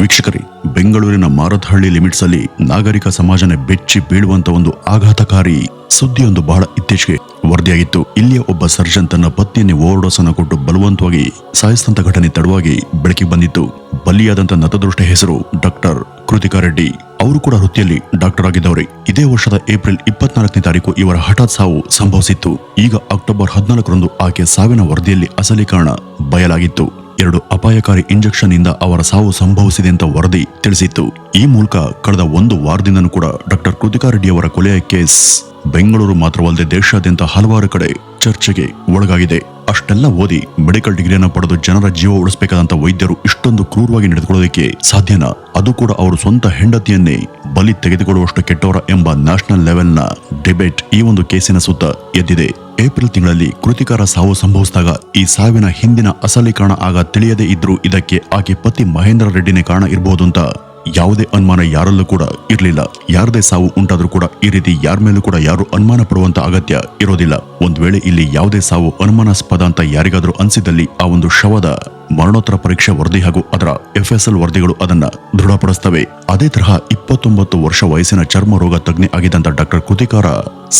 ವೀಕ್ಷಕರೇ, ಬೆಂಗಳೂರಿನ ಮಾರತಹಳ್ಳಿ ಲಿಮಿಟ್ಸ್ ಅಲ್ಲಿ ನಾಗರಿಕ ಸಮಾಜನೆ ಬೆಚ್ಚಿ ಬೀಳುವಂತ ಒಂದು ಆಘಾತಕಾರಿ ಸುದ್ದಿಯೊಂದು ಬಹಳ ಇತ್ತೀಚೆಗೆ ವರದಿಯಾಗಿತ್ತು. ಇಲ್ಲಿಯ ಒಬ್ಬ ಸರ್ಜನ್ ತನ್ನ ಪತ್ನಿಯನ್ನೇ ಓವರ್ಡೋಸ್ ಅನ್ನು ಕೊಟ್ಟು ಬಲವಂತವಾಗಿ ಸಾಯಿಸಿದಂತ ಘಟನೆ ತಡವಾಗಿ ಬೆಳಕಿಗೆ ಬಂದಿತ್ತು. ಬಲಿಯಾದಂತ ನತದೃಷ್ಟ ಹೆಸರು ಡಾಕ್ಟರ್ ಕೃತಿಕಾ ರೆಡ್ಡಿ. ಅವರು ಕೂಡ ವೃತ್ತಿಯಲ್ಲಿ ಡಾಕ್ಟರ್ ಆಗಿದ್ದವರೇ. ಇದೇ ವರ್ಷದ ಏಪ್ರಿಲ್ ಇಪ್ಪತ್ನಾಲ್ಕನೇ ತಾರೀಕು ಇವರ ಹಠಾತ್ ಸಾವು ಸಂಭವಿಸಿತ್ತು. ಈಗ ಅಕ್ಟೋಬರ್ ಹದಿನಾಲ್ಕರಂದು ಆಕೆ ಸಾವಿನ ವರದಿಯಲ್ಲಿ ಅಸಲೀಕರಣ ಕಾರಣ ಬಯಲಾಗಿತ್ತು. ಎರಡು ಅಪಾಯಕಾರಿ ಇಂಜೆಕ್ಷನ್ ಇಂದ ಅವರ ಸಾವು ಸಂಭವಿಸಿದೆ ಅಂತ ವರದಿ ತಿಳಿಸಿತ್ತು. ಈ ಮೂಲಕ ಕಳೆದ ಒಂದು ವಾರದಿಂದನೂ ಕೂಡ ಡಾಕ್ಟರ್ ಕೃತಿಕಾ ರೆಡ್ಡಿ ಅವರ ಕೊಲೆಯ ಕೇಸ್ ಬೆಂಗಳೂರು ಮಾತ್ರವಲ್ಲದೆ ದೇಶಾದ್ಯಂತ ಹಲವಾರು ಕಡೆ ಚರ್ಚೆಗೆ ಒಳಗಾಗಿದೆ. ಅಷ್ಟೆಲ್ಲ ಓದಿ ಮೆಡಿಕಲ್ ಡಿಗ್ರಿಯನ್ನು ಪಡೆದು ಜನರ ಜೀವ ಉಳಿಸಬೇಕಾದಂತ ವೈದ್ಯರು ಇಷ್ಟೊಂದು ಕ್ರೂರವಾಗಿ ನಡೆದುಕೊಳ್ಳೋದಕ್ಕೆ ಸಾಧ್ಯನಾ? ಅದು ಕೂಡ ಅವರು ಸ್ವಂತ ಹೆಂಡತಿಯನ್ನೇ ಬಲಿ ತೆಗೆದುಕೊಳ್ಳುವಷ್ಟು ಕೆಟ್ಟವರ ಎಂಬ ನ್ಯಾಷನಲ್ ಲೆವೆಲ್ನ ಡಿಬೇಟ್ ಈ ಒಂದು ಕೇಸಿನ ಸುತ್ತ ಎದ್ದಿದೆ. ಏಪ್ರಿಲ್ ತಿಂಗಳಲ್ಲಿ ಕೃತಿಕಾರ ಸಾವು ಸಂಭವಿಸಿದಾಗ ಈ ಸಾವಿನ ಹಿಂದಿನ ಅಸಲೀಕರಣ ಕಾರಣ ಆಗ ತಿಳಿಯದೇ ಇದ್ರೂ ಇದಕ್ಕೆ ಆಕೆ ಪತಿ ಮಹೇಂದ್ರ ರೆಡ್ಡಿನೇ ಕಾರಣ ಇರಬಹುದು ಅಂತ ಯಾವುದೇ ಅನುಮಾನ ಯಾರಲ್ಲೂ ಕೂಡ ಇರಲಿಲ್ಲ. ಯಾರದೇ ಸಾವು ಉಂಟಾದರೂ ಕೂಡ ಈ ರೀತಿ ಯಾರ ಮೇಲೂ ಕೂಡ ಯಾರು ಅನುಮಾನ ಪಡುವಂತ ಅಗತ್ಯ ಇರೋದಿಲ್ಲ. ಒಂದು ವೇಳೆ ಇಲ್ಲಿ ಯಾವುದೇ ಸಾವು ಅನುಮಾನಾಸ್ಪದ ಅಂತ ಯಾರಿಗಾದರೂ ಅನಿಸಿದಲ್ಲಿ ಆ ಒಂದು ಶವದ ಮರಣೋತ್ತರ ಪರೀಕ್ಷೆ ವರದಿ ಹಾಗೂ ಅದರ ಎಫ್ಎಸ್ಎಲ್ ವರದಿಗಳು ಅದನ್ನ ದೃಢಪಡಿಸ್ತವೆ. ಅದೇ ತರಹ ಇಪ್ಪತ್ತೊಂಬತ್ತು ವರ್ಷ ವಯಸ್ಸಿನ ಚರ್ಮ ರೋಗ ತಜ್ಞೆ ಆಗಿದ್ದಂತ ಡಾಕ್ಟರ್ ಕೃತಿಕಾರ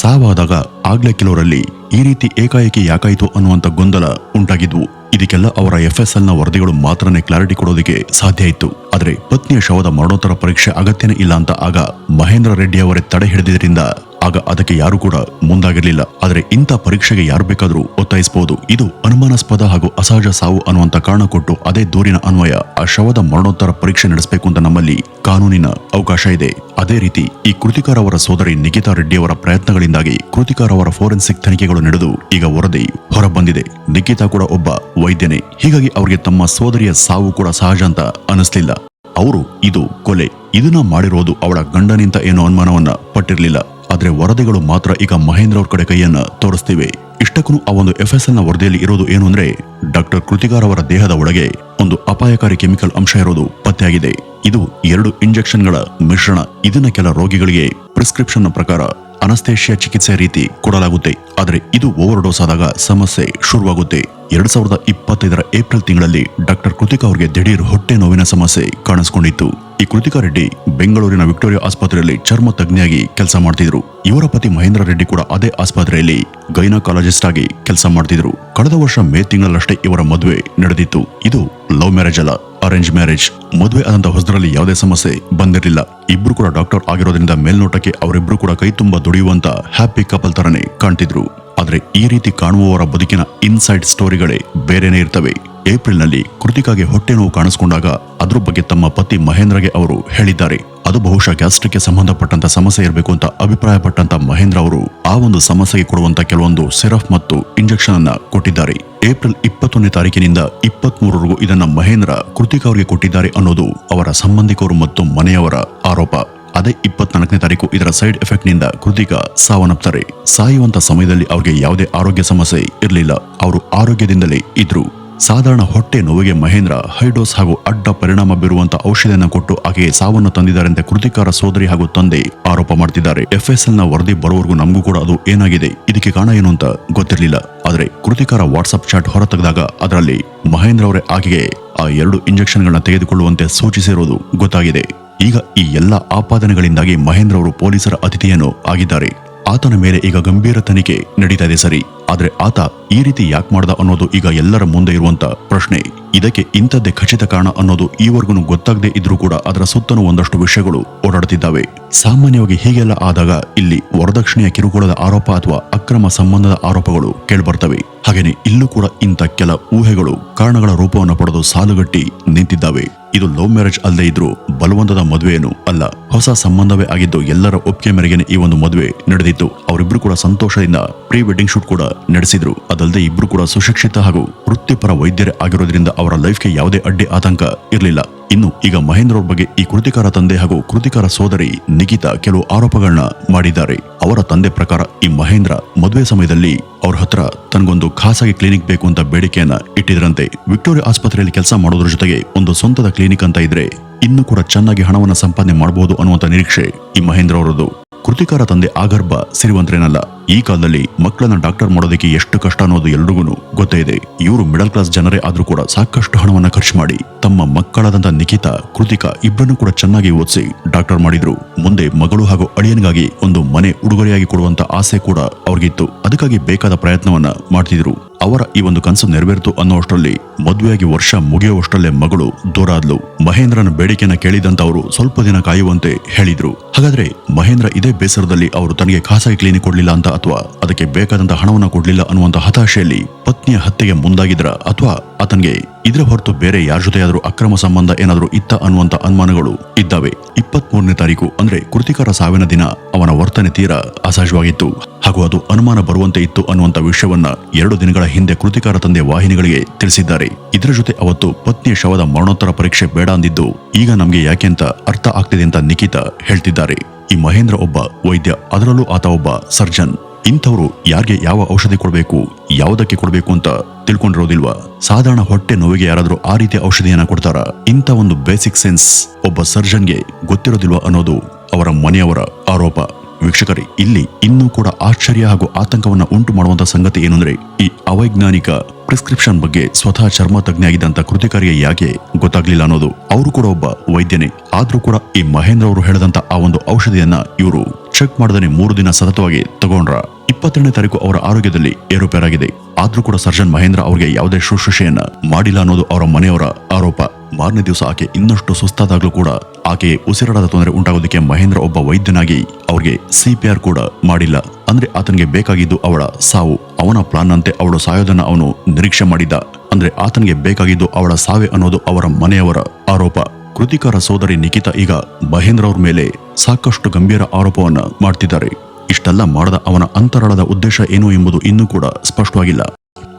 ಸಾವಾದಾಗ ಆಗ್ಲೇ ಕೆಲವರಲ್ಲಿ ಈ ರೀತಿ ಏಕಾಏಕಿ ಯಾಕಾಯಿತು ಅನ್ನುವಂತ ಗೊಂದಲ ಉಂಟಾಗಿದ್ವು. ಇದಕ್ಕೆಲ್ಲ ಅವರ ಎಫ್ಎಸ್ಎಲ್ನ ವರದಿಗಳು ಮಾತ್ರನೇ ಕ್ಲಾರಿಟಿ ಕೊಡೋದಕ್ಕೆ ಸಾಧ್ಯ ಇತ್ತು. ಆದರೆ ಪತ್ನಿಯ ಶವದ ಮರಣೋತ್ತರ ಪರೀಕ್ಷೆ ಅಗತ್ಯನೇ ಇಲ್ಲ ಅಂತ ಆಗ ಮಹೇಂದ್ರ ರೆಡ್ಡಿ ಅವರೇ ತಡೆ ಹಿಡಿದಿದ್ದರಿಂದ ಆಗ ಅದಕ್ಕೆ ಯಾರು ಕೂಡ ಮುಂದಾಗಿರಲಿಲ್ಲ. ಆದರೆ ಇಂಥ ಪರೀಕ್ಷೆಗೆ ಯಾರು ಬೇಕಾದರೂ ಒತ್ತಾಯಿಸಬಹುದು. ಇದು ಅನುಮಾನಾಸ್ಪದ ಹಾಗೂ ಅಸಹಜ ಸಾವು ಅನ್ನುವಂತ ಕಾರಣ ಕೊಟ್ಟು ಅದೇ ದೂರಿನ ಅನ್ವಯ, ಆ ಶವದ ಮರಣೋತ್ತರ ಪರೀಕ್ಷೆ ನಡೆಸಬೇಕು ಅಂತ ನಮ್ಮಲ್ಲಿ ಕಾನೂನಿನ ಅವಕಾಶ ಇದೆ. ಅದೇ ರೀತಿ ಈ ಕೃತಿಕಾರ ಅವರ ಸೋದರಿ ನಿಖಿತಾ ರೆಡ್ಡಿ ಅವರ ಪ್ರಯತ್ನಗಳಿಂದಾಗಿ ಕೃತಿಕಾರ ಅವರ ಫೋರೆನ್ಸಿಕ್ ತನಿಖೆಗಳು ನಡೆದು ಈಗ ವರದಿ ಹೊರಬಂದಿದೆ. ನಿಖಿತಾ ಕೂಡ ಒಬ್ಬ ವೈದ್ಯನೇ. ಹೀಗಾಗಿ ಅವರಿಗೆ ತಮ್ಮ ಸೋದರಿಯ ಸಾವು ಕೂಡ ಸಹಜ ಅಂತ ಅನಿಸ್ಲಿಲ್ಲ ಅವರು, ಇದು ಕೊಲೆ. ಇದನ್ನ ಮಾಡಿರೋದು ಅವಳ ಗಂಡನಿಂದ ಏನೋ ಅನುಮಾನವನ್ನ ಪಟ್ಟಿರ್ಲಿಲ್ಲ. ಆದ್ರೆ ವರದಿಗಳು ಮಾತ್ರ ಈಗ ಮಹೇಂದ್ರ ಅವ್ರ ಕಡೆ ಕೈಯನ್ನ ತೋರಿಸ್ತಿವೆ. ಇಷ್ಟಕ್ಕೂ ಆ ಒಂದು ಎಫ್ಎಸ್ಎಲ್ನ ವರದಿಯಲ್ಲಿ ಇರೋದು ಏನು ಅಂದ್ರೆ ಡಾಕ್ಟರ್ ಕೃತಿಗಾರ್ ಅವರ ದೇಹದ ಒಳಗೆ ಒಂದು ಅಪಾಯಕಾರಿ ಕೆಮಿಕಲ್ ಅಂಶ ಇರೋದು ಪತ್ತೆಯಾಗಿದೆ. ಇದು ಎರಡು ಇಂಜೆಕ್ಷನ್ಗಳ ಮಿಶ್ರಣ. ಇದನ್ನ ಕೆಲ ರೋಗಿಗಳಿಗೆ ಪ್ರಿಸ್ಕ್ರಿಪ್ಷನ್ ಪ್ರಕಾರ ಅನಸ್ತೇಷಿಯಾ ಚಿಕಿತ್ಸೆ ರೀತಿ ಕೊಡಲಾಗುತ್ತೆ. ಆದರೆ ಇದು ಓವರ್ ಡೋಸ್ ಆದಾಗ ಸಮಸ್ಯೆ ಶುರುವಾಗುತ್ತೆ. ಎರಡ್ ಸಾವಿರದ ಇಪ್ಪತ್ತೈದರ ಏಪ್ರಿಲ್ ತಿಂಗಳಲ್ಲಿ ಡಾಕ್ಟರ್ ಕೃತಿಕಾ ಅವರಿಗೆ ದಿಢೀರ್ ಹೊಟ್ಟೆ ನೋವಿನ ಸಮಸ್ಯೆ ಕಾಣಿಸಿಕೊಂಡಿತ್ತು. ಈ ಕೃತಿಕಾ ರೆಡ್ಡಿ ಬೆಂಗಳೂರಿನ ವಿಕ್ಟೋರಿಯಾ ಆಸ್ಪತ್ರೆಯಲ್ಲಿ ಚರ್ಮ ತಜ್ಞೆಯಾಗಿ ಕೆಲಸ ಮಾಡ್ತಿದ್ರು. ಇವರ ಪತಿ ಮಹೇಂದ್ರ ರೆಡ್ಡಿ ಕೂಡ ಅದೇ ಆಸ್ಪತ್ರೆಯಲ್ಲಿ ಗೈನಕಾಲಜಿಸ್ಟ್ ಆಗಿ ಕೆಲಸ ಮಾಡ್ತಿದ್ರು. ಕಳೆದ ವರ್ಷ ಮೇ ತಿಂಗಳಷ್ಟೇ ಇವರ ಮದುವೆ ನಡೆದಿತ್ತು. ಇದು ಲವ್ ಮ್ಯಾರೇಜ್ ಅಲ್ಲ, ಅರೇಂಜ್ ಮ್ಯಾರೇಜ್. ಮದುವೆ ಆದಂತ ಹೊಸದರಲ್ಲಿ ಯಾವುದೇ ಸಮಸ್ಯೆ ಬಂದಿರಲಿಲ್ಲ. ಇಬ್ರು ಕೂಡ ಡಾಕ್ಟರ್ ಆಗಿರೋದ್ರಿಂದ ಮೇಲ್ನೋಟಕ್ಕೆ ಅವರಿಬ್ರು ಕೂಡ ಕೈ ತುಂಬಾ ದುಡಿಯುವಂತ ಹ್ಯಾಪಿ ಕಪಲ್ ತರನೇ ಕಾಣ್ತಿದ್ರು. ಆದ್ರೆ ಈ ರೀತಿ ಕಾಣುವವರ ಬದುಕಿನ ಇನ್ಸೈಡ್ ಸ್ಟೋರಿಗಳೇ ಬೇರೆನೇ ಇರ್ತವೆ. ಏಪ್ರಿಲ್ನಲ್ಲಿ ಕೃತಿಕಾಗೆ ಹೊಟ್ಟೆ ನೋವು ಕಾಣಿಸಿಕೊಂಡಾಗ ಅದ್ರ ಬಗ್ಗೆ ತಮ್ಮ ಪತಿ ಮಹೇಂದ್ರಗೆ ಅವರು ಹೇಳಿದ್ದಾರೆ. ಅದು ಬಹುಶಃ ಗ್ಯಾಸ್ಟ್ರಿಕ್ಗೆ ಸಂಬಂಧಪಟ್ಟಂತ ಸಮಸ್ಯೆ ಇರಬೇಕು ಅಂತ ಅಭಿಪ್ರಾಯಪಟ್ಟಂತ ಮಹೇಂದ್ರ ಅವರು ಆ ಒಂದು ಸಮಸ್ಯೆಗೆ ಕೊಡುವಂತ ಕೆಲವೊಂದು ಸಿರಫ್ ಮತ್ತು ಇಂಜೆಕ್ಷನ್ ಅನ್ನ ಕೊಟ್ಟಿದ್ದಾರೆ. ಏಪ್ರಿಲ್ ಇಪ್ಪತ್ತೊಂದನೇ ತಾರೀಕಿನಿಂದ ಇಪ್ಪತ್ತ್ ಮೂರವರೆಗೂ ಇದನ್ನ ಮಹೇಂದ್ರ ಕೃತಿಕ ಅವರಿಗೆ ಕೊಟ್ಟಿದ್ದಾರೆ ಅನ್ನೋದು ಅವರ ಸಂಬಂಧಿಕರು ಮತ್ತು ಮನೆಯವರ ಆರೋಪ. ಅದೇ ಇಪ್ಪತ್ನಾಲ್ಕನೇ ತಾರೀಕು ಇದರ ಸೈಡ್ ಎಫೆಕ್ಟ್ನಿಂದ ಕೃತಿಕಾ ಸಾವನ್ನಪ್ತಾರೆ. ಸಾಯುವಂತ ಸಮಯದಲ್ಲಿ ಅವರಿಗೆ ಯಾವುದೇ ಆರೋಗ್ಯ ಸಮಸ್ಯೆ ಇರಲಿಲ್ಲ. ಅವರು ಆರೋಗ್ಯದಿಂದಲೇ ಇದ್ರು. ಸಾಧಾರಣ ಹೊಟ್ಟೆ ನೋವಿಗೆ ಮಹೇಂದ್ರ ಹೈಡೋಸ್ ಹಾಗೂ ಅಡ್ಡ ಪರಿಣಾಮ ಬೀರುವಂತ ಔಷಧಿಯನ್ನು ಕೊಟ್ಟು ಆಕೆಗೆ ಸಾವನ್ನು ತಂದಿದ್ದಾರೆ ಅಂತ ಕೃತಿಕಾರ ಸೋದರಿ ಹಾಗೂ ತಂದೆ ಆರೋಪ ಮಾಡ್ತಿದ್ದಾರೆ. ಎಫ್ಎಸ್ಎಲ್ನ ವರದಿ ಬರುವವರೆಗೂ ನಮಗೂ ಕೂಡ ಅದು ಏನಾಗಿದೆ, ಇದಕ್ಕೆ ಕಾರಣ ಏನು ಅಂತ ಗೊತ್ತಿರಲಿಲ್ಲ. ಆದರೆ ಕೃತಿಕಾರ ವಾಟ್ಸ್ಆಪ್ ಚಾಟ್ ಹೊರತೆಗೆದಾಗ ಅದರಲ್ಲಿ ಮಹೇಂದ್ರ ಅವರೇ ಆಕೆಗೆ ಆ ಎರಡು ಇಂಜೆಕ್ಷನ್ಗಳನ್ನ ತೆಗೆದುಕೊಳ್ಳುವಂತೆ ಸೂಚಿಸಿರುವುದು ಗೊತ್ತಾಗಿದೆ. ಈಗ ಈ ಎಲ್ಲ ಆಪಾದನೆಗಳಿಂದಾಗಿ ಮಹೇಂದ್ರ ಅವರು ಪೊಲೀಸರ ಅತಿಥಿಯನ್ನು ಆಗಿದ್ದಾರೆ. ಆತನ ಮೇಲೆ ಈಗ ಗಂಭೀರ ತನಿಖೆ ನಡೀತಾ ಇದೆ ಸರಿ. ಆದರೆ ಆತ ಈ ರೀತಿ ಯಾಕೆ ಮಾಡ್ದ ಅನ್ನೋದು ಈಗ ಎಲ್ಲರ ಮುಂದೆ ಇರುವಂತ ಪ್ರಶ್ನೆ. ಇದಕ್ಕೆ ಇಂಥದ್ದೇ ಖಚಿತ ಕಾರಣ ಅನ್ನೋದು ಈವರೆಗೂ ಗೊತ್ತಾಗದೇ ಇದ್ರೂ ಕೂಡ ಅದರ ಸುತ್ತಲೂ ಒಂದಷ್ಟು ವಿಷಯಗಳು ಓಡಾಡುತ್ತಿದ್ದಾವೆ ಸಾಮಾನ್ಯವಾಗಿ ಹೀಗೆಲ್ಲ ಆದಾಗ ಇಲ್ಲಿ ವರದಕ್ಷಿಣೆಯ ಕಿರುಕುಳದ ಆರೋಪ ಅಥವಾ ಅಕ್ರಮ ಸಂಬಂಧದ ಆರೋಪಗಳು ಕೇಳ್ಬರ್ತವೆ. ಹಾಗೇನೆ ಇಲ್ಲೂ ಕೂಡ ಇಂಥ ಕೆಲ ಊಹೆಗಳು ಕಾರಣಗಳ ರೂಪವನ್ನು ಪಡೆದು ಸಾಲುಗಟ್ಟಿ ನಿಂತಿದ್ದಾವೆ. ಇದು ಲವ್ ಮ್ಯಾರೇಜ್ ಅಲ್ಲದೆ ಇದ್ರೂ ಬಲವಂತದ ಮದುವೆಯನ್ನು ಅಲ್ಲ, ಹೊಸ ಸಂಬಂಧವೇ ಆಗಿದ್ದು ಎಲ್ಲರ ಒಪ್ಪಿಗೆ ಮೇರೆಗೆ ಈ ಒಂದು ಮದುವೆ ನಡೆದಿತ್ತು. ಅವರಿಬ್ರು ಕೂಡ ಸಂತೋಷದಿಂದ ಪ್ರೀ ವೆಡ್ಡಿಂಗ್ ಶೂಟ್ ಕೂಡ ನಡೆಸಿದ್ರು. ಅದಲ್ಲದೆ ಇಬ್ರು ಕೂಡ ಸುಶಿಕ್ಷಿತ ಹಾಗೂ ವೃತ್ತಿಪರ ವೈದ್ಯರೇ ಆಗಿರೋದ್ರಿಂದ ಅವರ ಲೈಫ್ಗೆ ಯಾವುದೇ ಅಡ್ಡಿ, ಆತಂಕ ಇರಲಿಲ್ಲ. ಇನ್ನು ಈಗ ಮಹೇಂದ್ರ ಅವ್ರ ಬಗ್ಗೆ ಈ ಕೃತಿಕಾರ ತಂದೆ ಹಾಗೂ ಕೃತಿಕಾರ ಸೋದರಿ ನಿಖಿತಾ ಕೆಲವು ಆರೋಪಗಳನ್ನ ಮಾಡಿದ್ದಾರೆ. ಅವರ ತಂದೆ ಪ್ರಕಾರ ಈ ಮಹೇಂದ್ರ ಮದುವೆ ಸಮಯದಲ್ಲಿ ಅವ್ರ ಹತ್ರ ತನಗೊಂದು ಖಾಸಗಿ ಕ್ಲಿನಿಕ್ ಬೇಕು ಅಂತ ಬೇಡಿಕೆಯನ್ನ ಇಟ್ಟಿದ್ರಂತೆ. ವಿಕ್ಟೋರಿಯಾ ಆಸ್ಪತ್ರೆಯಲ್ಲಿ ಕೆಲಸ ಮಾಡೋದ್ರ ಜೊತೆಗೆ ಒಂದು ಸ್ವಂತದ ಕ್ಲಿನಿಕ್ ಅಂತ ಇದ್ರೆ ಇನ್ನು ಕೂಡ ಚೆನ್ನಾಗಿ ಹಣವನ್ನ ಸಂಪಾದನೆ ಮಾಡಬಹುದು ಅನ್ನುವಂತ ನಿರೀಕ್ಷೆ ಈ ಮಹೇಂದ್ರ ಅವರದು ಕೃತಿಕಾರ ತಂದೆ ಆಗರ್ಭ ಸಿರಿವಂತರೇನಲ್ಲ, ಈ ಕಾಲದಲ್ಲಿ ಮಕ್ಕಳನ್ನ ಡಾಕ್ಟರ್ ಮಾಡೋದಕ್ಕೆ ಎಷ್ಟು ಕಷ್ಟ ಅನ್ನೋದು ಎಲ್ರಿಗೂ ಗೊತ್ತೇ ಇದೆ. ಇವರು ಮಿಡಲ್ ಕ್ಲಾಸ್ ಜನರೇ ಆದ್ರೂ ಕೂಡ ಸಾಕಷ್ಟು ಹಣವನ್ನ ಖರ್ಚು ಮಾಡಿ ತಮ್ಮ ಮಕ್ಕಳಾದಂತ ನಿಖಿತಾ, ಕೃತಿಕಾ ಇಬ್ಬರನ್ನು ಕೂಡ ಚೆನ್ನಾಗಿ ಓದಿಸಿ ಡಾಕ್ಟರ್ ಮಾಡಿದ್ರು. ಮುಂದೆ ಮಗಳು ಹಾಗೂ ಅಳಿಯನಿಗಾಗಿ ಒಂದು ಮನೆ ಉಡುಗೊರೆಯಾಗಿ ಕೊಡುವಂತ ಆಸೆ ಕೂಡ ಅವ್ರಿಗಿತ್ತು. ಅದಕ್ಕಾಗಿ ಬೇಕಾದ ಪ್ರಯತ್ನವನ್ನ ಮಾಡ್ತಿದ್ರು. ಅವರ ಈ ಒಂದು ಕನಸು ನೆರವೇರಿತು ಅನ್ನೋಷ್ಟರಲ್ಲಿ ಮದುವೆಯಾಗಿ ವರ್ಷ ಮುಗಿಯುವಷ್ಟರಲ್ಲೇ ಮಗಳು ದೂರ ಆದ್ಲು ಮಹೇಂದ್ರನ ಬೇಡಿಕೆಯನ್ನ ಕೇಳಿದಂತ ಅವರು ಸ್ವಲ್ಪ ದಿನ ಕಾಯುವಂತೆ ಹೇಳಿದ್ರು. ಹಾಗಾದ್ರೆ ಮಹೇಂದ್ರ ಇದೇ ಬೇಸರದಲ್ಲಿ ಅವರು ತನಗೆ ಖಾಸಗಿ ಕ್ಲಿನಿಕ್ ಕೊಡಲಿಲ್ಲ ಅಂತ ಅಥವಾ ಅದಕ್ಕೆ ಬೇಕಾದಂತ ಹಣವನ್ನ ಕೊಡ್ಲಿಲ್ಲ ಅನ್ನುವಂತ ಹತಾಶೆಯಲ್ಲಿ ಪತ್ನಿಯ ಹತ್ಯೆಗೆ ಮುಂದಾಗಿದ್ರ ಅಥವಾ ಆತನಿಗೆ, ಇದರ ಹೊರತು ಬೇರೆ ಯಾರ ಜೊತೆಯಾದರೂ ಅಕ್ರಮ ಸಂಬಂಧ ಏನಾದರೂ ಇತ್ತ ಅನ್ನುವಂತ ಅನುಮಾನಗಳು ಇದ್ದಾವೆ. ಇಪ್ಪತ್ತ್ ಮೂರನೇ ತಾರೀಕು ಅಂದ್ರೆ ಕೃತಿಕರ ಸಾವಿನ ದಿನ ಅವನ ವರ್ತನೆ ತೀರ ಅಸಹಜವಾಗಿತ್ತು. ಹಾಗೂ ಅದು ಅನುಮಾನ ಬರುವಂತೆ ಇತ್ತು ಅನ್ನುವಂತ ವಿಷಯವನ್ನ ಎರಡು ದಿನಗಳ ಹಿಂದೆ ಕೃತಿಕಾರ ತಂದೆ ವಾಹಿನಿಗಳಿಗೆ ತಿಳಿಸಿದ್ದಾರೆ. ಇದರ ಜೊತೆ ಅವತ್ತು ಪತ್ನಿಯ ಶವದ ಮರಣೋತ್ತರ ಪರೀಕ್ಷೆ ಬೇಡ ಅಂದಿದ್ದು, ಈಗ ನಮಗೆ ಯಾಕೆ ಅಂತ ಅರ್ಥ ಆಗ್ತಿದೆ ಅಂತ ನಿಖಿತಾ ಹೇಳ್ತಿದ್ದಾರೆ. ಈ ಮಹೇಂದ್ರ ಒಬ್ಬ ವೈದ್ಯ, ಅದರಲ್ಲೂ ಆತ ಒಬ್ಬ ಸರ್ಜನ್. ಇಂಥವ್ರು ಯಾರಿಗೆ ಯಾವ ಔಷಧಿ ಕೊಡಬೇಕು, ಯಾವುದಕ್ಕೆ ಕೊಡಬೇಕು ಅಂತ ತಿಳ್ಕೊಂಡಿರೋದಿಲ್ವಾ? ಸಾಧಾರಣ ಹೊಟ್ಟೆ ನೋವಿಗೆ ಯಾರಾದರೂ ಆ ರೀತಿಯ ಔಷಧಿಯನ್ನ ಕೊಡ್ತಾರ? ಇಂಥ ಒಂದು ಬೇಸಿಕ್ ಸೆನ್ಸ್ ಒಬ್ಬ ಸರ್ಜನ್ಗೆ ಗೊತ್ತಿರೋದಿಲ್ವಾ ಅನ್ನೋದು ಅವರ ಮನೆಯವರ ಆರೋಪ. ವೀಕ್ಷಕರೇ, ಇಲ್ಲಿ ಇನ್ನೂ ಕೂಡ ಆಶ್ಚರ್ಯ ಹಾಗೂ ಆತಂಕವನ್ನು ಉಂಟು ಮಾಡುವಂತಹ ಸಂಗತಿ ಏನಂದ್ರೆ ಈ ಅವೈಜ್ಞಾನಿಕ ಪ್ರಿಸ್ಕ್ರಿಪ್ಷನ್ ಬಗ್ಗೆ ಸ್ವತಃ ಚರ್ಮ ತಜ್ಞ ಆಗಿದ್ದಂತ ಕೃತಿಕಾರಿಗೆ ಯಾಕೆ ಗೊತ್ತಾಗ್ಲಿಲ್ಲ ಅನ್ನೋದು, ಅವರು ಕೂಡ ಒಬ್ಬ ವೈದ್ಯನೇ. ಆದ್ರೂ ಕೂಡ ಈ ಮಹೇಂದ್ರ ಅವರು ಹೇಳಿದಂತ ಆ ಒಂದು ಔಷಧಿಯನ್ನ ಇವರು ಚೆಕ್ ಮಾಡದೇ ಮೂರು ದಿನ ಸತತವಾಗಿ ತಗೊಂಡ್ರ. ಇಪ್ಪತ್ತೆರಡನೇ ತಾರೀಕು ಅವರ ಆರೋಗ್ಯದಲ್ಲಿ ಏರುಪೇರಾಗಿದೆ. ಆದ್ರೂ ಕೂಡ ಸರ್ಜನ್ ಮಹೇಂದ್ರ ಅವರಿಗೆ ಯಾವುದೇ ಶುಶ್ರೂಷೆಯನ್ನ ಮಾಡಿಲ್ಲ ಅನ್ನೋದು ಅವರ ಮನೆಯವರ ಆರೋಪ. ಮಾರನೇ ದಿವಸ ಆಕೆ ಇನ್ನಷ್ಟು ಸುಸ್ತಾದಾಗಲೂ ಕೂಡ ಆಕೆ ಉಸಿರಾಡದ ತೊಂದರೆ ಉಂಟಾಗೋದಕ್ಕೆ ಮಹೇಂದ್ರ ಒಬ್ಬ ವೈದ್ಯನಾಗಿ ಅವ್ರಿಗೆ ಸಿಪಿಆರ್ ಕೂಡ ಮಾಡಿಲ್ಲ. ಅಂದ್ರೆ ಆತನಿಗೆ ಬೇಕಾಗಿದ್ದು ಅವಳ ಸಾವು, ಅವನ ಪ್ಲಾನ್ ಅಂತೆ ಅವಳು ಸಾಯೋದನ್ನ ಅವನು ನಿರೀಕ್ಷೆ ಮಾಡಿದ್ದ. ಅಂದ್ರೆ ಆತನಿಗೆ ಬೇಕಾಗಿದ್ದು ಅವಳ ಸಾವೆ ಅನ್ನೋದು ಅವರ ಮನೆಯವರ ಆರೋಪ. ಕೃತಿಕರ ಸೋದರಿ ನಿಖಿತಾ ಈಗ ಮಹೇಂದ್ರ ಅವ್ರ ಮೇಲೆ ಸಾಕಷ್ಟು ಗಂಭೀರ ಆರೋಪವನ್ನ ಮಾಡ್ತಿದ್ದಾರೆ. ಇಷ್ಟೆಲ್ಲ ಮಾಡದ ಅವನ ಅಂತರಾಳದ ಉದ್ದೇಶ ಏನು ಎಂಬುದು ಇನ್ನೂ ಕೂಡ ಸ್ಪಷ್ಟವಾಗಿಲ್ಲ.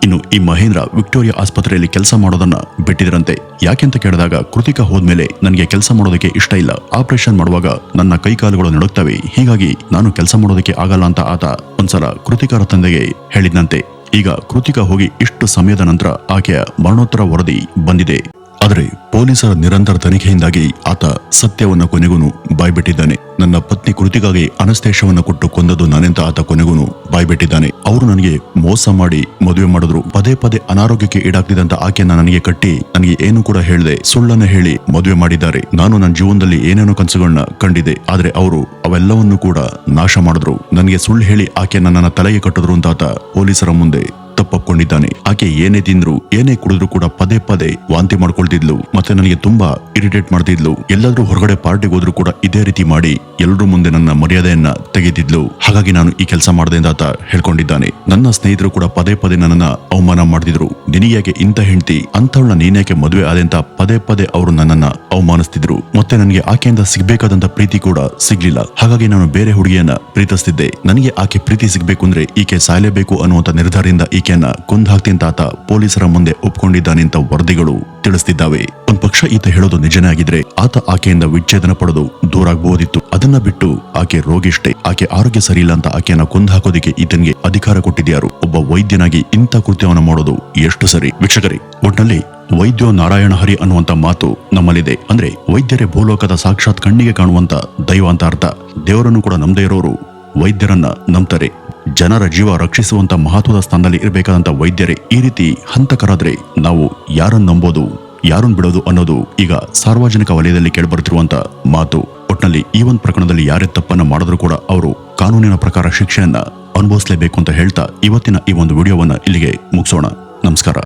ಇನ್ನು ಈ ಮಹೇಂದ್ರ ವಿಕ್ಟೋರಿಯಾ ಆಸ್ಪತ್ರೆಯಲ್ಲಿ ಕೆಲಸ ಮಾಡೋದನ್ನ ಬಿಟ್ಟಿದ್ರಂತೆ. ಯಾಕೆಂತ ಕೇಳಿದಾಗ ಕೃತಿಕಾ ಹೋದ್ಮೇಲೆ ನನಗೆ ಕೆಲಸ ಮಾಡೋದಕ್ಕೆ ಇಷ್ಟ ಇಲ್ಲ. ಆಪರೇಷನ್ ಮಾಡುವಾಗ ನನ್ನ ಕೈಕಾಲುಗಳು ನಡುಕ್ತವೆ ಹೀಗಾಗಿ ನಾನು ಕೆಲಸ ಮಾಡೋದಕ್ಕೆ ಆಗಲ್ಲ ಅಂತ ಆತ ಒಂದ್ಸಲ ಕೃತಿಕರ ತಂದೆಗೆ ಹೇಳಿದ್ನಂತೆ. ಈಗ ಕೃತಿಕಾ ಹೋಗಿ ಇಷ್ಟು ಸಮಯದ ನಂತರ ಆಕೆಯ ಮರಣೋತ್ತರ ವರದಿ ಬಂದಿದೆ. ಆದರೆ ಪೊಲೀಸರ ನಿರಂತರ ತನಿಖೆಯಿಂದಾಗಿ ಆತ ಸತ್ಯವನ್ನು ಕೊನೆಗೂ ಬಾಯ್ಬಿಟ್ಟಿದ್ದಾನೆ. ನನ್ನ ಪತ್ನಿ ಕೃತಿಗಾಗಿ ಅನಸ್ತೇಶವನ್ನು ಕೊಟ್ಟು ಕೊಂದದ್ದು ನಾನೆಂತ ಆತ ಕೊನೆಗೂ ಬಾಯ್ಬಿಟ್ಟಿದ್ದಾನೆ. ಅವರು ನನಗೆ ಮೋಸ ಮಾಡಿ ಮದುವೆ ಮಾಡಿದ್ರು. ಪದೇ ಪದೇ ಅನಾರೋಗ್ಯಕ್ಕೆ ಈಡಾಗ್ತಿದ್ದಂತ ಆಕೆಯನ್ನ ನನಗೆ ಕಟ್ಟಿ ನನಗೆ ಏನು ಕೂಡ ಹೇಳದೆ ಸುಳ್ಳನ್ನು ಹೇಳಿ ಮದುವೆ ಮಾಡಿದ್ದಾರೆ. ನಾನು ನನ್ನ ಜೀವನದಲ್ಲಿ ಏನೇನೋ ಕನಸುಗಳನ್ನ ಕಂಡಿದೆ ಆದರೆ ಅವರು ಅವೆಲ್ಲವನ್ನು ಕೂಡ ನಾಶ ಮಾಡಿದ್ರು. ನನಗೆ ಸುಳ್ಳು ಹೇಳಿ ಆಕೆ ನನ್ನ ತಲೆಗೆ ಕಟ್ಟಿದ್ರು ಅಂತ ಆತ ಪೊಲೀಸರ ಮುಂದೆ ತಪ್ಪೊಪ್ಕೊಂಡಿದ್ದಾನೆ ಆಕೆ ಏನೇ ತಿಂದ್ರು, ಏನೇ ಕುಡಿದ್ರು ಕೂಡ ಪದೇ ಪದೇ ವಾಂತಿ ಮಾಡ್ಕೊಳ್ತಿದ್ಲು. ಮತ್ತೆ ನನಗೆ ತುಂಬಾ ಇರಿಟೇಟ್ ಮಾಡ್ತಿದ್ಲು. ಎಲ್ಲಾದ್ರೂ ಹೊರಗಡೆ ಪಾರ್ಟಿಗೆ ಹೋದ್ರು ಕೂಡ ಇದೇ ರೀತಿ ಮಾಡಿ ಎಲ್ಲರೂ ಮುಂದೆ ನನ್ನ ಮರ್ಯಾದೆಯನ್ನ ತೆಗೆದಿದ್ಲು. ಹಾಗಾಗಿ ನಾನು ಈ ಕೆಲಸ ಮಾಡಿದೆ ಅಂತ ಹೇಳ್ಕೊಂಡಿದ್ದಾನೆ. ನನ್ನ ಸ್ನೇಹಿತರು ಕೂಡ ಪದೇ ಪದೇ ನನ್ನನ್ನ ಅವಮಾನ ಮಾಡ್ತಿದ್ರು. ನಿನಗ್ಯಾಕೆ ಇಂಥ ಹೆಂಡತಿ? ಅಂತವಳನ್ನ ನೀನ್ಯಾಕೆ ಮದುವೆ ಆದಂತ ಪದೇ ಪದೇ ಅವರು ನನ್ನನ್ನ ಅವಮಾನಿಸ್ತಿದ್ರು. ಮತ್ತೆ ನನಗೆ ಆಕೆಯಿಂದ ಸಿಗ್ಬೇಕಾದಂತ ಪ್ರೀತಿ ಕೂಡ ಸಿಗ್ಲಿಲ್ಲ. ಹಾಗಾಗಿ ನಾನು ಬೇರೆ ಹುಡುಗಿಯನ್ನ ಪ್ರೀತಿಸ್ತಿದ್ದೆ. ನನಗೆ ಆಕೆ ಪ್ರೀತಿ ಸಿಗ್ಬೇಕು ಅಂದ್ರೆ ಈಕೆ ಸಾಯಲೇಬೇಕು ಅನ್ನುವಂತ ನಿರ್ಧಾರದಿಂದ ಈಕೆಯನ್ನ ಕೊಂದ್ ಹಾಕ್ತಿ ಅಂತ ಆತ ಪೊಲೀಸರ ಮುಂದೆ ಒಪ್ಕೊಂಡಿದ್ದಾನೆ ಅಂತ ವರದಿಗಳು ತಿಳಿಸ್ತಿದ್ದಾವೆ. ಒಂದ್ ಪಕ್ಷ ಈತ ಹೇಳೋದು ನಿಜನೇ ಆಗಿದ್ರೆ ಆತ ಆಕೆಯಿಂದ ವಿಚ್ಛೇದನ ಪಡೆದು ದೂರಾಗಬಹುದಿತ್ತು ಅದನ್ನ ಬಿಟ್ಟು ಆಕೆ ರೋಗಿಷ್ಟೇ. ಆಕೆ ಆರೋಗ್ಯ ಸರಿ ಇಲ್ಲ ಅಂತ ಆಕೆಯನ್ನ ಕೊಂದ್ ಹಾಕೋದಿಕ್ಕೆ ಈತನಿಗೆ ಅಧಿಕಾರ ಕೊಟ್ಟಿದ್ಯಾರು. ಒಬ್ಬ ವೈದ್ಯನಾಗಿ ಇಂಥ ಕೃತ್ಯವನ್ನು ಮಾಡೋದು ಎಷ್ಟು ಸರಿ? ವೀಕ್ಷಕರೇ, ಒಟ್ನಲ್ಲಿ ವೈದ್ಯೋ ನಾರಾಯಣ ಹರಿ ಅನ್ನುವಂತ ಮಾತು ನಮ್ಮಲ್ಲಿದೆ. ಅಂದ್ರೆ ವೈದ್ಯರೇ ಭೂಲೋಕದ ಸಾಕ್ಷಾತ್ ಕಣ್ಣಿಗೆ ಕಾಣುವಂತ ದೈವ ಅಂತ ಅರ್ಥ. ದೇವರನ್ನು ಕೂಡ ನಂಬದೇ ಇರೋರು ವೈದ್ಯರನ್ನ ನಂಬ್ತಾರೆ. ಜನರ ಜೀವ ರಕ್ಷಿಸುವಂತ ಮಹತ್ವದ ಸ್ಥಾನದಲ್ಲಿ ಇರಬೇಕಾದಂತ ವೈದ್ಯರೇ, ಈ ರೀತಿ ಹಂತಕರಾದ್ರೆ ನಾವು ಯಾರನ್ನು ನಂಬೋದು, ಯಾರನ್ನ ಬಿಡೋದು ಅನ್ನೋದು ಈಗ ಸಾರ್ವಜನಿಕ ವಲಯದಲ್ಲಿ ಕೇಳಿಬರುತ್ತಿರುವಂತ ಮಾತು. ಒಟ್ನಲ್ಲಿ ಈ ಒಂದು ಪ್ರಕರಣದಲ್ಲಿ ಯಾರೇ ತಪ್ಪನ್ನು ಮಾಡಿದ್ರು ಕೂಡ ಅವರು ಕಾನೂನಿನ ಪ್ರಕಾರ ಶಿಕ್ಷೆಯನ್ನ ಅನುಭವಿಸಲೇಬೇಕು ಅಂತ ಹೇಳ್ತಾ ಇವತ್ತಿನ ಈ ಒಂದು ವಿಡಿಯೋವನ್ನ ಇಲ್ಲಿಗೆ ಮುಗಿಸೋಣ. ನಮಸ್ಕಾರ.